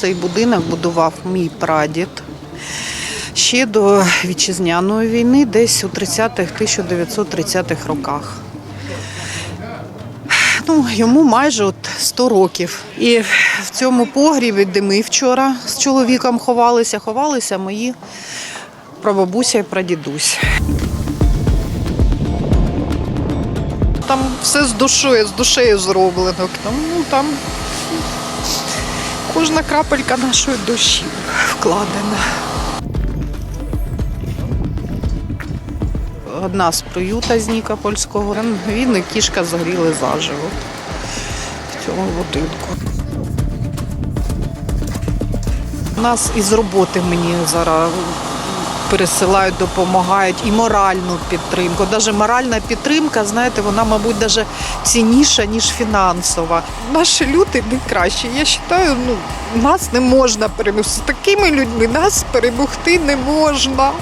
Цей будинок будував мій прадід ще до вітчизняної війни, десь у 30-х, 1930-х роках. Ну, йому майже от 100 років. І в цьому погрібі, де ми вчора з чоловіком ховалися, ховалися мої прабабуся і прадідусь. Там все з душою, з душею зроблено. Там, ну, там кожна крапелька нашої душі вкладена. Одна з приюта з Нікопольського. Він і кішка згоріли заживо в цьому будинку. У Нас із роботи мені зараз пересилають, допомагають і моральну підтримку. Даже моральна підтримка, знаєте, вона, мабуть, навіть цінніша, ніж фінансова. Наші люди найкращі. Я вважаю, ну, нас не можна перемогти. З такими людьми нас перемогти не можна.